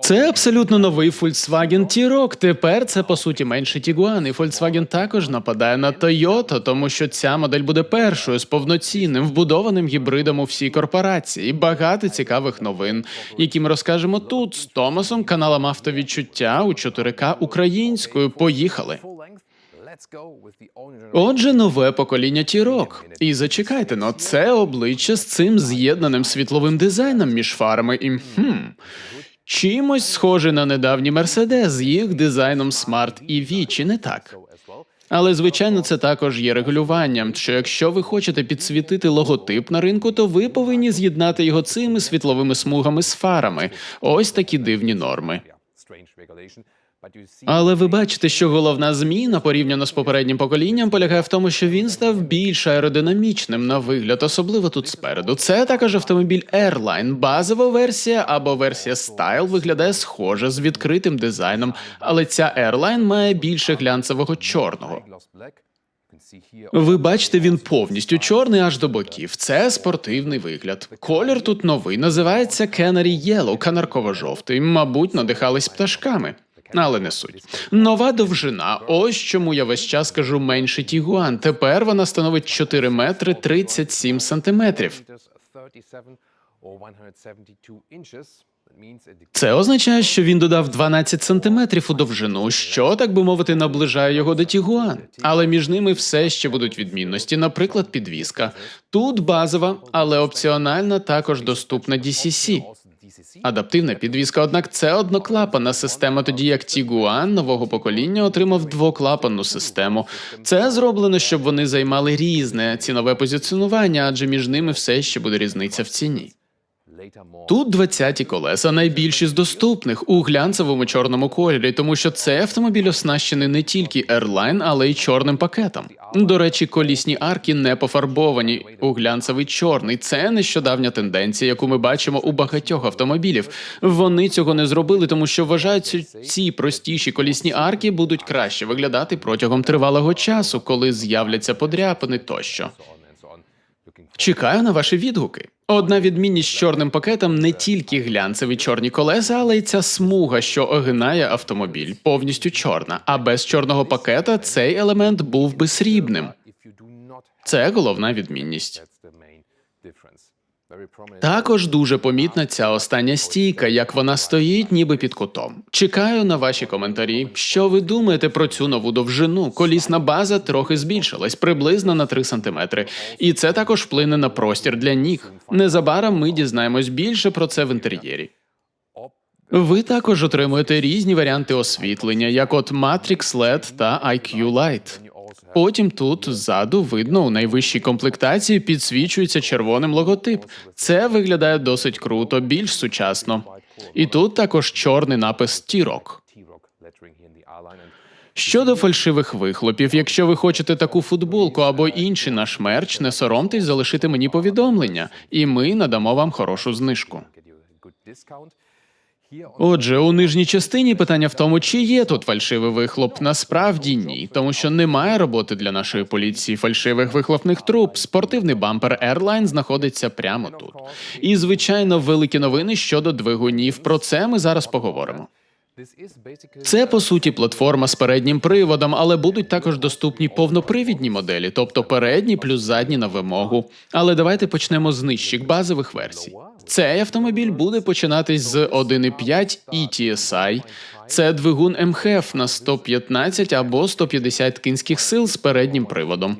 Це абсолютно новий Volkswagen T-Roc. Тепер це по суті менший Tiguan. І Volkswagen також нападає на Toyota, тому що ця модель буде першою з повноцінним вбудованим гібридом у всій корпорації. І багато цікавих новин, які ми розкажемо тут з Томасом, каналом автовідчуття у 4К українською. Поїхали. Отже, нове покоління T-Roc. І зачекайте, но це обличчя з цим з'єднаним світловим дизайном між фарами і хм, чимось схоже на недавній Mercedes з їх дизайном Smart EV, чи не так? Але звичайно, це також є регулюванням. Що якщо ви хочете підсвітити логотип на ринку, то ви повинні з'єднати його цими світловими смугами з фарами. Ось такі дивні норми. Але ви бачите, що головна зміна порівняно з попереднім поколінням полягає в тому, що він став більш аеродинамічним на вигляд, особливо тут спереду. Це також автомобіль Airline. Базова версія або версія Style виглядає схоже з відкритим дизайном, але ця Airline має більше глянцевого чорного. Ви бачите, він повністю чорний аж до боків. Це спортивний вигляд. Колір тут новий, називається Canary Yellow, канарково-жовтий. Мабуть, надихались пташками. Але не суть. Нова довжина. Ось чому я весь час кажу менше Тігуан. Тепер вона становить 4 метри 37 сантиметрів. Це означає, що він додав 12 сантиметрів у довжину, що так би мовити наближає його до Тігуан. Але між ними все ще будуть відмінності, наприклад, підвіска. Тут базова, але опціональна також доступна DCC. Адаптивна підвіска, однак це одноклапанна система, тоді як Tiguan нового покоління отримав двоклапанну систему. Це зроблено, щоб вони займали різне цінове позиціонування, адже між ними все ще буде різниця в ціні. Тут 20-ті колеса найбільші з доступних у глянцевому чорному кольорі, тому що цей автомобіль оснащений не тільки Airline, але й чорним пакетом. До речі, колісні арки не пофарбовані у глянцевий чорний. Це нещодавня тенденція, яку ми бачимо у багатьох автомобілів. Вони цього не зробили, тому що вважають, що ці простіші колісні арки будуть краще виглядати протягом тривалого часу, коли з'являться подряпини тощо. Чекаю на ваші відгуки. Одна відмінність з чорним пакетом не тільки глянцеві чорні колеса, але й ця смуга, що огинає автомобіль, повністю чорна. А без чорного пакета цей елемент був би срібним. Це головна відмінність. Також дуже помітна ця остання стійка, як вона стоїть, ніби під кутом. Чекаю на ваші коментарі. Що ви думаєте про цю нову довжину? Колісна база трохи збільшилась, приблизно на 3 см. І це також вплине на простір для ніг. Незабаром ми дізнаємось більше про це в інтер'єрі. Ви також отримуєте різні варіанти освітлення, як от Matrix LED та IQ Light. Потім тут ззаду видно у найвищій комплектації підсвічується червоним логотип. Це виглядає досить круто, більш сучасно. І тут також чорний напис Тірок. Щодо фальшивих вихлопів, якщо ви хочете таку футболку або інший наш мерч, не соромтесь залишити мені повідомлення, і ми надамо вам хорошу знижку. Отже, у нижній частині питання в тому, чи є тут фальшивий вихлоп. Насправді ні, тому що немає роботи для нашої поліції фальшивих вихлопних труб. Спортивний бампер Airline знаходиться прямо тут. І звичайно, великі новини щодо двигунів. Про це ми зараз поговоримо. Це по суті платформа з переднім приводом, але будуть також доступні повнопривідні моделі, тобто передні плюс задні на вимогу. Але давайте почнемо з нижчих базових версій. Цей автомобіль буде починатись з 1.5 ETSI. Це двигун МХФ на 115 або 150 кінських сил з переднім приводом.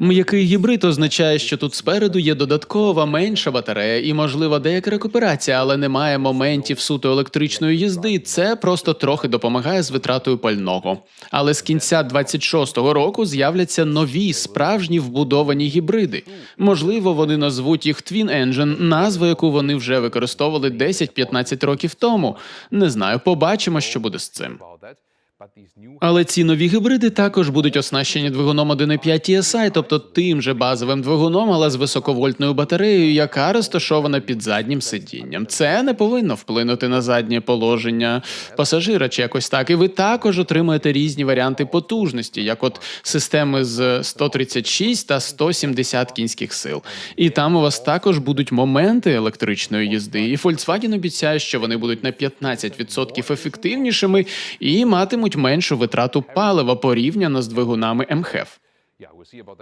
М'який гібрид означає, що тут спереду є додаткова менша батарея і, можливо, деяка рекуперація, але немає моментів суто електричної їзди. Це просто трохи допомагає з витратою пального. Але з кінця 26-го року з'являться нові справжні вбудовані гібриди. Можливо, вони назвуть їх Twin Engine, назву яку вони вже використовували 10-15 років тому. Не знаю, побачимо, що буде з цим. Але ці нові гібриди також будуть оснащені двигуном 1.5 TSI, тобто тим же базовим двигуном, але з високовольтною батареєю, яка розташована під заднім сидінням. Це не повинно вплинути на заднє положення пасажира чи якось так. І ви також отримаєте різні варіанти потужності, як от системи з 136 та 170 кінських сил. І там у вас також будуть моменти електричної їзди. І Volkswagen обіцяє, що вони будуть на 15% ефективнішими і матимуть меншу витрату палива порівняно з двигунами МХФ.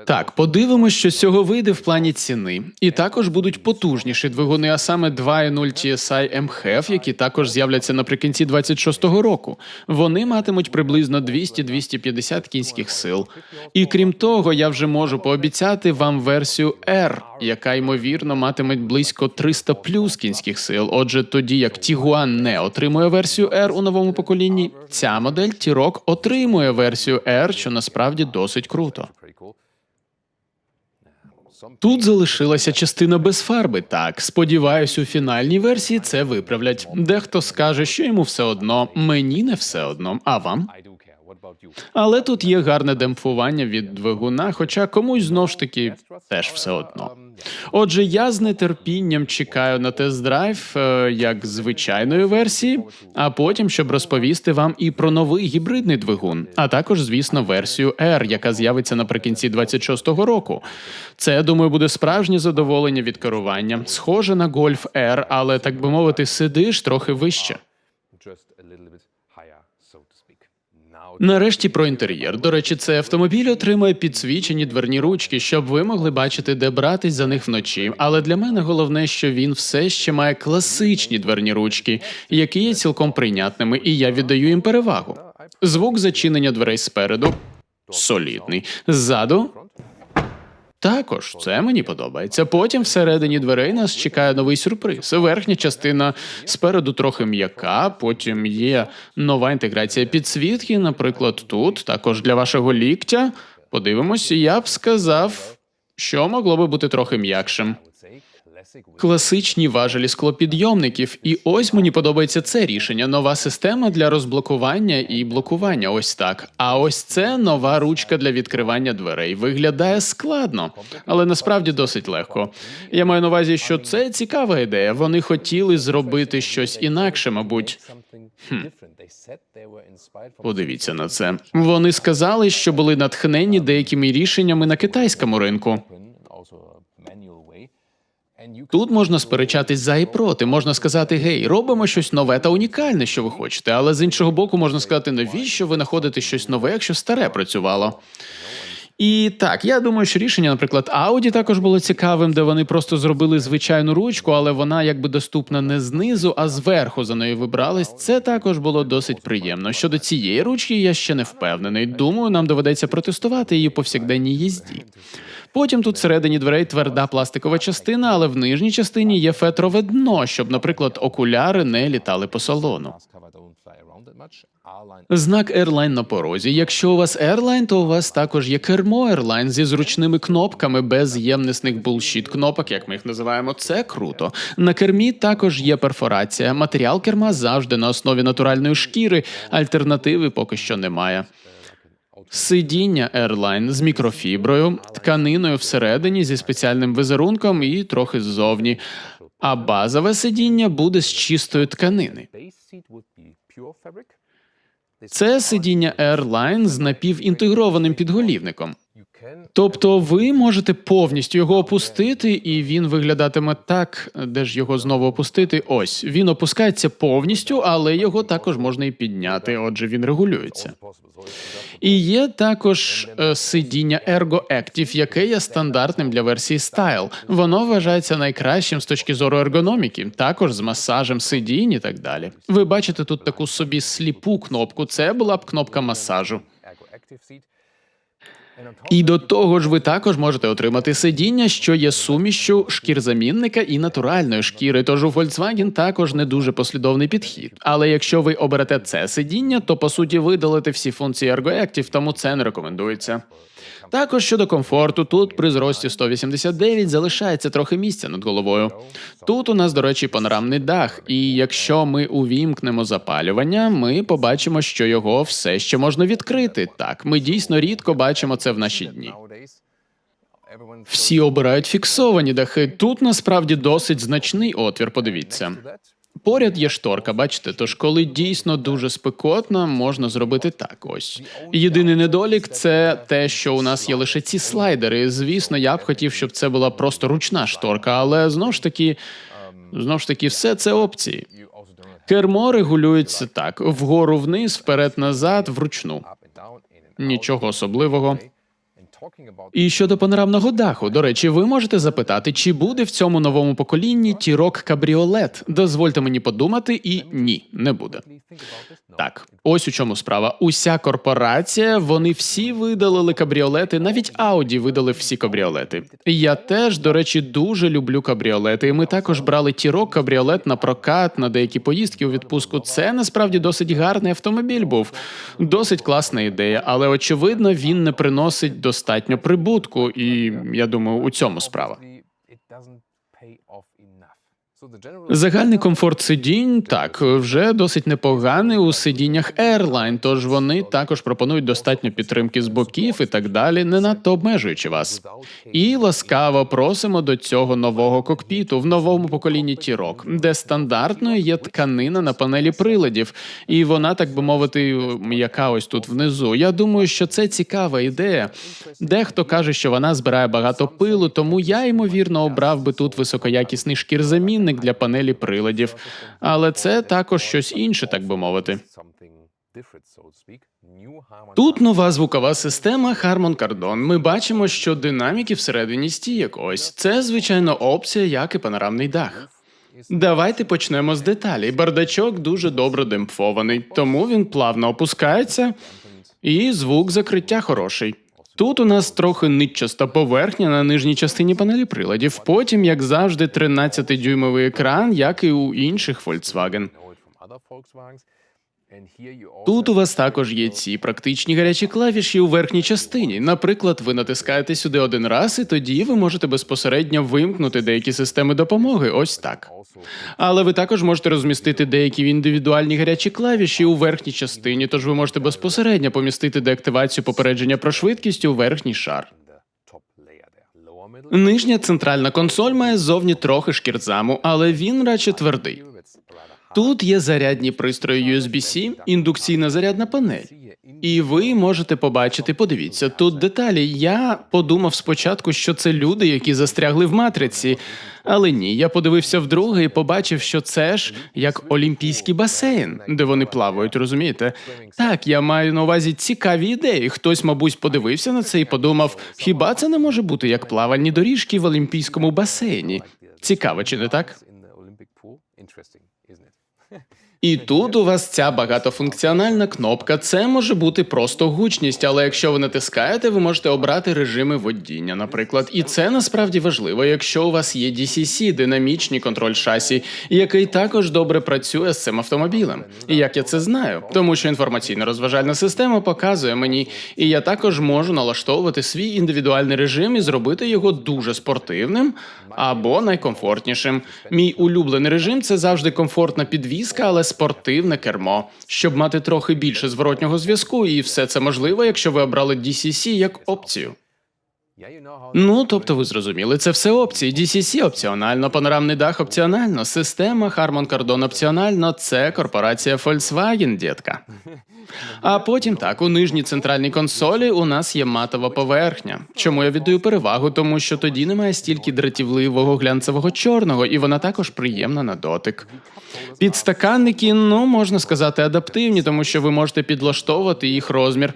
Так, подивимось, що з цього вийде в плані ціни. І також будуть потужніші двигуни, а саме 2.0 TSI MHEV, які також з'являться наприкінці 26-го року. Вони матимуть приблизно 200-250 кінських сил. І крім того, я вже можу пообіцяти вам версію R, яка ймовірно матиме близько 300 плюс кінських сил. Отже, тоді як Tiguan не отримує версію R у новому поколінні, ця модель T-Roc отримує версію R, що насправді досить круто. Тут залишилася частина без фарби. Так, сподіваюсь, у фінальній версії це виправлять. Дехто скаже, що йому все одно, мені не все одно, а вам. Але тут є гарне демпфування від двигуна, хоча комусь знов ж таки теж все одно. Отже, я з нетерпінням чекаю на тест-драйв е, як звичайної версії, а потім, щоб розповісти вам і про новий гібридний двигун, а також, звісно, версію R, яка з'явиться наприкінці 26-го року. Це, думаю, буде справжнє задоволення від керування, схоже на Golf R, але так би мовити, сидиш трохи вище. Нарешті про інтер'єр. До речі, цей автомобіль отримує підсвічені дверні ручки, щоб ви могли бачити, де братись за них вночі. Але для мене головне, що він все ще має класичні дверні ручки, які є цілком прийнятними, і я віддаю їм перевагу. Звук зачинення дверей спереду солідний. Ззаду також це мені подобається. Потім всередині дверей нас чекає новий сюрприз. Верхня частина спереду трохи м'яка. Потім є нова інтеграція підсвітки. Наприклад, тут також для вашого ліктя. Подивимось, я б сказав, що могло би бути трохи м'якшим. Класичні важелі склопідйомників, і ось мені подобається це рішення. Нова система для розблокування і блокування. Ось так. А ось це нова ручка для відкривання дверей. Виглядає складно, але насправді досить легко. Я маю на увазі, що це цікава ідея. Вони хотіли зробити щось інакше, мабуть. Хм. Подивіться на це. Вони сказали, що були натхнені деякими рішеннями на китайському ринку. Тут можна сперечатись за і проти. Можна сказати, гей, робимо щось нове та унікальне, що ви хочете. Але з іншого боку, можна сказати, навіщо ви знаходите щось нове, якщо старе працювало. І так, я думаю, що рішення, наприклад, Audi також було цікавим, де вони просто зробили звичайну ручку, але вона якби доступна не знизу, а зверху за нею вибрались. Це також було досить приємно. Щодо цієї ручки, я ще не впевнений. Думаю, нам доведеться протестувати її повсякденній їзді. Потім тут всередині дверей тверда пластикова частина, але в нижній частині є фетрове дно, щоб, наприклад, окуляри не літали по салону. Знак Airline на порозі. Якщо у вас Airline, то у вас також є кермо Airline зі зручними кнопками без ємнісних булшіт кнопок, як ми їх називаємо. Це круто. На кермі також є перфорація. Матеріал керма завжди на основі натуральної шкіри. Альтернативи поки що немає. Сидіння Airline з мікрофіброю, тканиною всередині зі спеціальним візерунком і трохи ззовні. А базове сидіння буде з чистої тканини. Це сидіння Airline з напівінтегрованим підголівником. Тобто ви можете повністю його опустити, і він виглядатиме так, де ж його знову опустити. Ось він опускається повністю, але його також можна і підняти. Отже, він регулюється. І є також е, сидіння Ergo Active, яке є стандартним для версії Style. Воно вважається найкращим з точки зору ергономіки, також з масажем сидінь і так далі. Ви бачите тут таку собі сліпу кнопку. Це була б кнопка масажу. І до того ж, ви також можете отримати сидіння, що є сумішю шкірзамінника і натуральної шкіри. Тож у Volkswagen також не дуже послідовний підхід. Але якщо ви оберете це сидіння, то по суті видалите всі функції ErgoActive, тому це не рекомендується. Також щодо комфорту, тут при зрості 189 залишається трохи місця над головою. Тут у нас, до речі, панорамний дах, і якщо ми увімкнемо запалювання, ми побачимо, що його все ще можна відкрити. Так, ми дійсно рідко бачимо це в наші дні. Всі обирають фіксовані дахи. Тут насправді досить значний отвір. Подивіться. Поряд є шторка, бачите, тож коли дійсно дуже спекотно, можна зробити так. Ось єдиний недолік це те, що у нас є лише ці слайдери. Звісно, я б хотів, щоб це була просто ручна шторка, але знову ж таки, знову ж таки, все це опції. Кермо регулюється так: вгору вниз, вперед назад, вручну. Нічого особливого. І щодо панорамного даху, до речі, ви можете запитати, чи буде в цьому новому поколінні тірок кабріолет. Дозвольте мені подумати, і ні, не буде. Так, ось у чому справа. Уся корпорація, вони всі видалили кабріолети, навіть Audi видалив всі кабріолети. Я теж, до речі, дуже люблю кабріолети. І ми також брали тірок кабріолет на прокат на деякі поїздки у відпустку. Це насправді досить гарний автомобіль був. Досить класна ідея, але очевидно, він не приносить достатньо прибутку, і я думаю, у цьому справа. Загальний комфорт сидінь так вже досить непоганий у сидіннях Airline, тож вони також пропонують достатньо підтримки з боків і так далі, не надто обмежуючи вас. І ласкаво просимо до цього нового кокпіту в новому поколінні тірок, де стандартною є тканина на панелі приладів, і вона, так би мовити, м'яка ось тут внизу. Я думаю, що це цікава ідея. Дехто каже, що вона збирає багато пилу, тому я ймовірно обрав би тут високоякісний шкірзамінник для панелі приладів, але це також щось інше, так би мовити. Тут нова звукова система Harman Kardon. Ми бачимо, що динаміки всередині стійок. Ось це звичайно опція, як і панорамний дах. Давайте почнемо з деталей. Бардачок дуже добре демпфований, тому він плавно опускається, і звук закриття хороший. Тут у нас трохи нитчаста поверхня на нижній частині панелі приладів. Потім, як завжди, 13-дюймовий екран, як і у інших Volkswagen. Тут у вас також є ці практичні гарячі клавіші у верхній частині. Наприклад, ви натискаєте сюди один раз, і тоді ви можете безпосередньо вимкнути деякі системи допомоги. Ось так. Але ви також можете розмістити деякі індивідуальні гарячі клавіші у верхній частині, тож ви можете безпосередньо помістити деактивацію попередження про швидкість у верхній шар. Нижня центральна консоль має ззовні трохи шкірзаму, але він радше твердий. Тут є зарядні пристрої USB-C, індукційна зарядна панель. І ви можете побачити, подивіться, тут деталі. Я подумав спочатку, що це люди, які застрягли в матриці. Але ні, я подивився вдруге і побачив, що це ж як олімпійський басейн, де вони плавають, розумієте? Так, я маю на увазі цікаві ідеї. Хтось, мабуть, подивився на це і подумав: хіба це не може бути як плавальні доріжки в олімпійському басейні? Цікаво, чи не так? І тут у вас ця багатофункціональна кнопка. Це може бути просто гучність, але якщо ви натискаєте, ви можете обрати режими водіння, наприклад. І це насправді важливо, якщо у вас є DCC, динамічний контроль шасі, який також добре працює з цим автомобілем. І як я це знаю, тому що інформаційно-розважальна система показує мені, і я також можу налаштовувати свій індивідуальний режим і зробити його дуже спортивним або найкомфортнішим. Мій улюблений режим це завжди комфортна підвізка, але спортивне кермо, щоб мати трохи більше зворотнього зв'язку, і все це можливо, якщо ви обрали DCC як опцію. Ну, тобто ви зрозуміли, це все опції. DCC опціонально, панорамний дах опціонально, система Harman Kardon опціонально, це корпорація Volkswagen, дітка. А потім так, у нижній центральній консолі у нас є матова поверхня. Чому я віддаю перевагу? Тому що тоді немає стільки дратівливого глянцевого чорного, і вона також приємна на дотик. Підстаканники, ну можна сказати, адаптивні, тому що ви можете підлаштовувати їх розмір.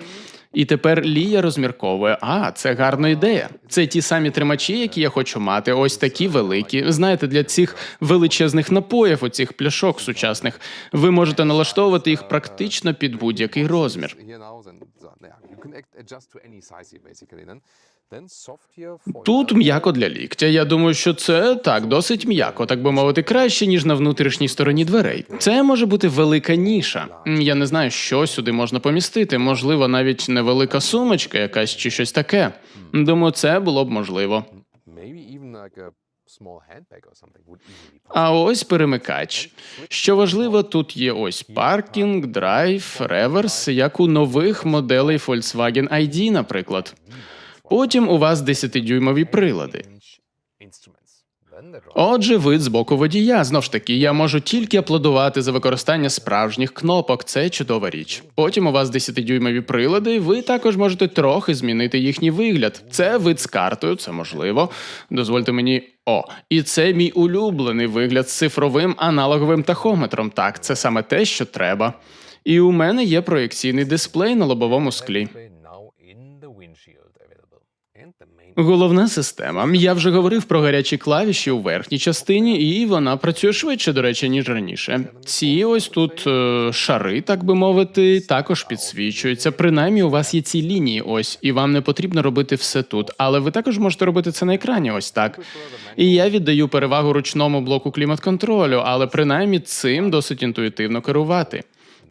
І тепер Лія розмірковує: а це гарна ідея. Це ті самі тримачі, які я хочу мати. Ось такі великі. Знаєте, для цих величезних напоїв, оцих пляшок сучасних, ви можете налаштовувати їх практично під будь-який розмір. Тут м'яко для ліктя. Я думаю, що це так досить м'яко, так би мовити, краще ніж на внутрішній стороні дверей. Це може бути велика ніша. Я не знаю, що сюди можна помістити. Можливо, навіть невелика сумочка, якась чи щось таке. Думаю, це було б можливо. А ось перемикач. Що важливо, тут є ось паркінг, драйв, реверс, як у нових моделей Volkswagen ID, наприклад. Потім у вас 10-дюймові прилади. Отже, вид з боку водія. Знов ж таки, я можу тільки аплодувати за використання справжніх кнопок. Це чудова річ. Потім у вас 10-дюймові прилади. Ви також можете трохи змінити їхній вигляд. Це вид з картою, це можливо. Дозвольте мені. О, і це мій улюблений вигляд з цифровим аналоговим тахометром. Так, це саме те, що треба. І у мене є проєкційний дисплей на лобовому склі. Головна система. Я вже говорив про гарячі клавіші у верхній частині, і вона працює швидше, до речі, ніж раніше. Ці ось тут е, шари, так би мовити, також підсвічуються. Принаймні, у вас є ці лінії, ось, і вам не потрібно робити все тут. Але ви також можете робити це на екрані, ось так. І я віддаю перевагу ручному блоку клімат-контролю, але принаймні цим досить інтуїтивно керувати.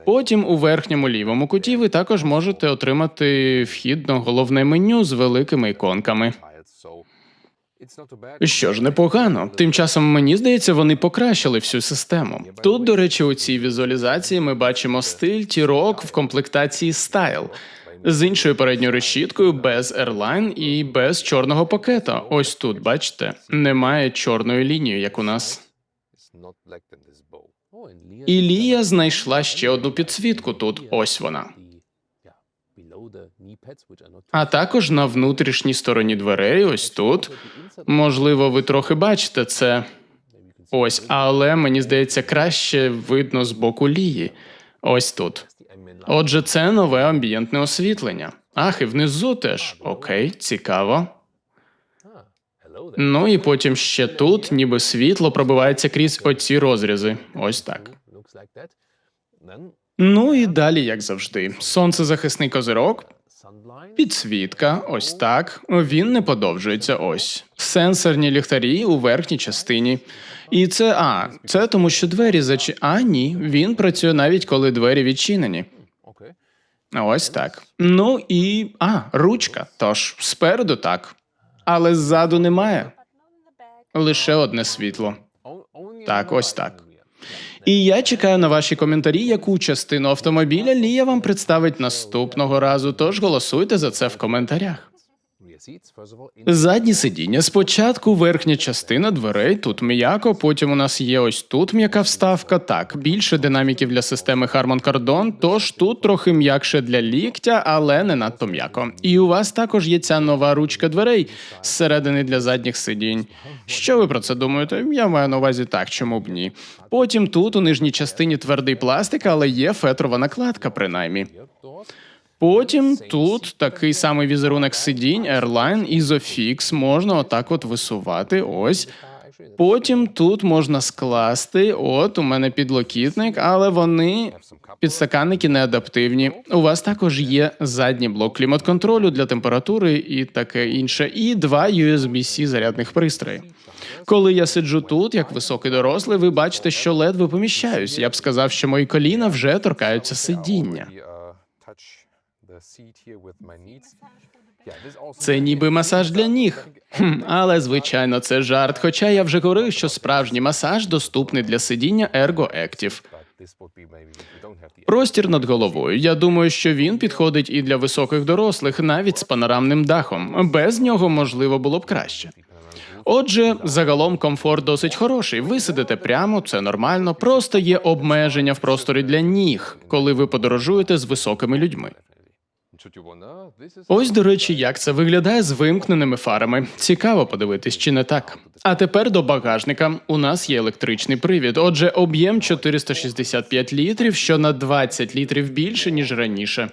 Потім у верхньому лівому куті ви також можете отримати вхід на головне меню з великими іконками. Що ж, непогано. Тим часом мені здається, вони покращили всю систему. Тут, до речі, у цій візуалізації ми бачимо стиль T-Rock в комплектації Style. З іншою передньою решіткою без Airline і без чорного пакета. Ось тут, бачите, немає чорної лінії, як у нас. І Лія знайшла ще одну підсвітку тут. Ось вона. А також на внутрішній стороні дверей, ось тут. Можливо, ви трохи бачите це. Ось, але мені здається, краще видно з боку лії. Ось тут. Отже, це нове амбієнтне освітлення. Ах, і внизу теж. Окей, цікаво. Ну і потім ще тут, ніби світло пробивається крізь оці розрізи. Ось так. Ну і далі, як завжди, сонцезахисний козирок, підсвітка, ось так. Він не подовжується. Ось сенсорні ліхтарі у верхній частині. І це а, це тому, що двері зачи. А ні, він працює навіть коли двері відчинені. Ось так. Ну і а, ручка. Тож спереду так. Але ззаду немає. Лише одне світло. Так, ось так. І я чекаю на ваші коментарі, яку частину автомобіля Лія вам представить наступного разу. Тож голосуйте за це в коментарях. Задні сидіння. Спочатку верхня частина дверей, тут м'яко, потім у нас є ось тут м'яка вставка. Так, більше динаміків для системи Harman Kardon, тож тут трохи м'якше для ліктя, але не надто м'яко. І у вас також є ця нова ручка дверей зсередини для задніх сидінь. Що ви про це думаєте? Я маю на увазі так, чому б ні. Потім тут у нижній частині твердий пластик, але є фетрова накладка, принаймні. Потім тут такий самий візерунок сидінь, Airline, Isofix, можна отак от висувати. Ось. Потім тут можна скласти. От у мене підлокітник, але вони підстаканники не адаптивні. У вас також є задній блок клімат-контролю для температури і таке інше, і два USB-C зарядних пристрої. Коли я сиджу тут, як високий дорослий, ви бачите, що ледве поміщаюсь. Я б сказав, що мої коліна вже торкаються сидіння. Це ніби масаж для ніг. Хм, але звичайно, це жарт. Хоча я вже говорив, що справжній масаж доступний для сидіння Ergo Active. Простір над головою. Я думаю, що він підходить і для високих дорослих, навіть з панорамним дахом. Без нього можливо було б краще. Отже, загалом комфорт досить хороший. Ви сидите прямо, це нормально. Просто є обмеження в просторі для ніг, коли ви подорожуєте з високими людьми. Ось, до речі, як це виглядає з вимкненими фарами. Цікаво подивитись, чи не так. А тепер до багажника. У нас є електричний привід. Отже, об'єм 465 літрів, що на 20 літрів більше ніж раніше.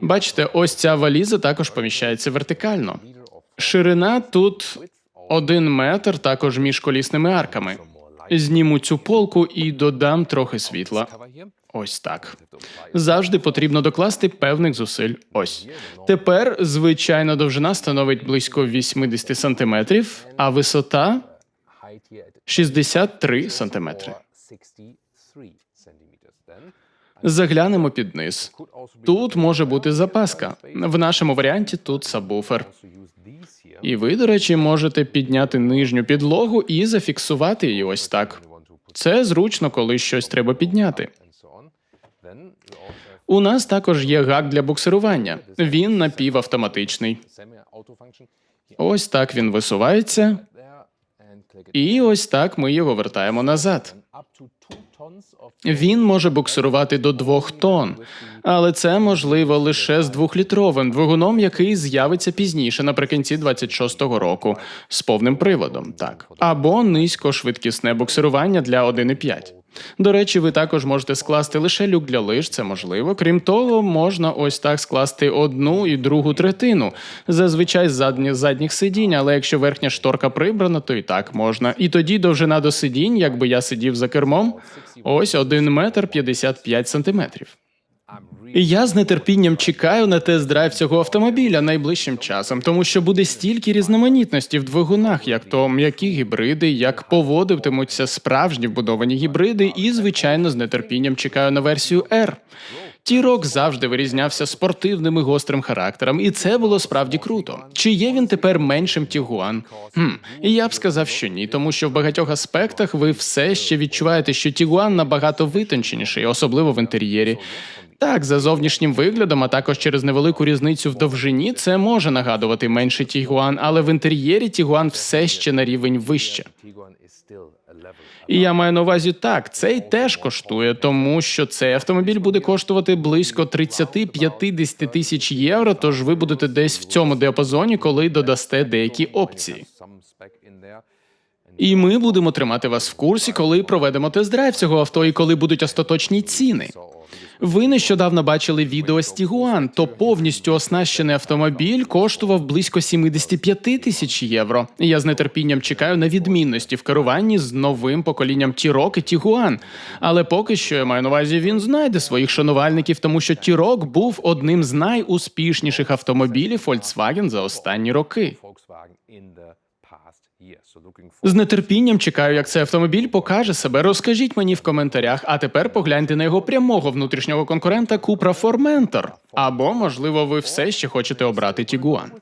Бачите, ось ця валіза також поміщається вертикально. Ширина тут один метр, також між колісними арками. Зніму цю полку і додам трохи світла. Ось так. Завжди потрібно докласти певних зусиль. Ось. Тепер звичайна довжина становить близько 80 сантиметрів, а висота 63 сантиметри. Заглянемо під низ. Тут може бути запаска. В нашому варіанті тут сабвуфер. І ви, до речі, можете підняти нижню підлогу і зафіксувати її ось так. Це зручно, коли щось треба підняти. У нас також є гак для буксирування. Він напівавтоматичний. Ось так він висувається, і ось так ми його вертаємо назад. Він може буксирувати до двох тонн, але це можливо лише з двохлітровим двигуном, який з'явиться пізніше, наприкінці 26-го року, з повним приводом, так або низькошвидкісне буксирування для 1,5. До речі, ви також можете скласти лише люк для лиж, це можливо. Крім того, можна ось так скласти одну і другу третину. Зазвичай з задніх, задніх сидінь, але якщо верхня шторка прибрана, то і так можна. І тоді довжина до сидінь, якби я сидів за кермом, ось 1 метр 55 сантиметрів. Я з нетерпінням чекаю на тест-драйв цього автомобіля найближчим часом, тому що буде стільки різноманітності в двигунах, як то м'які гібриди, як поводитимуться справжні вбудовані гібриди, і звичайно з нетерпінням чекаю на версію R. Тірок завжди вирізнявся спортивним і гострим характером, і це було справді круто. Чи є він тепер меншим Тігуан? Хм, я б сказав, що ні, тому що в багатьох аспектах ви все ще відчуваєте, що Тігуан набагато витонченіший, особливо в інтер'єрі. Так, за зовнішнім виглядом, а також через невелику різницю в довжині, це може нагадувати менший Тігуан, але в інтер'єрі Тігуан все ще на рівень вище. І я маю на увазі так, цей теж коштує, тому що цей автомобіль буде коштувати близько 30-50 тисяч євро. Тож ви будете десь в цьому діапазоні, коли додасте деякі опції. І ми будемо тримати вас в курсі, коли проведемо тест-драйв цього авто і коли будуть остаточні ціни. Ви нещодавно бачили відео з Тігуан, то повністю оснащений автомобіль коштував близько 75 тисяч євро. Я з нетерпінням чекаю на відмінності в керуванні з новим поколінням Тірок і Тігуан. Але поки що я маю на увазі, він знайде своїх шанувальників, тому що Тірок був одним з найуспішніших автомобілів Volkswagen за останні роки. З нетерпінням чекаю, як цей автомобіль покаже себе. Розкажіть мені в коментарях, а тепер погляньте на його прямого внутрішнього конкурента Cupra Formentor. Або, можливо, ви все ще хочете обрати Тігуан.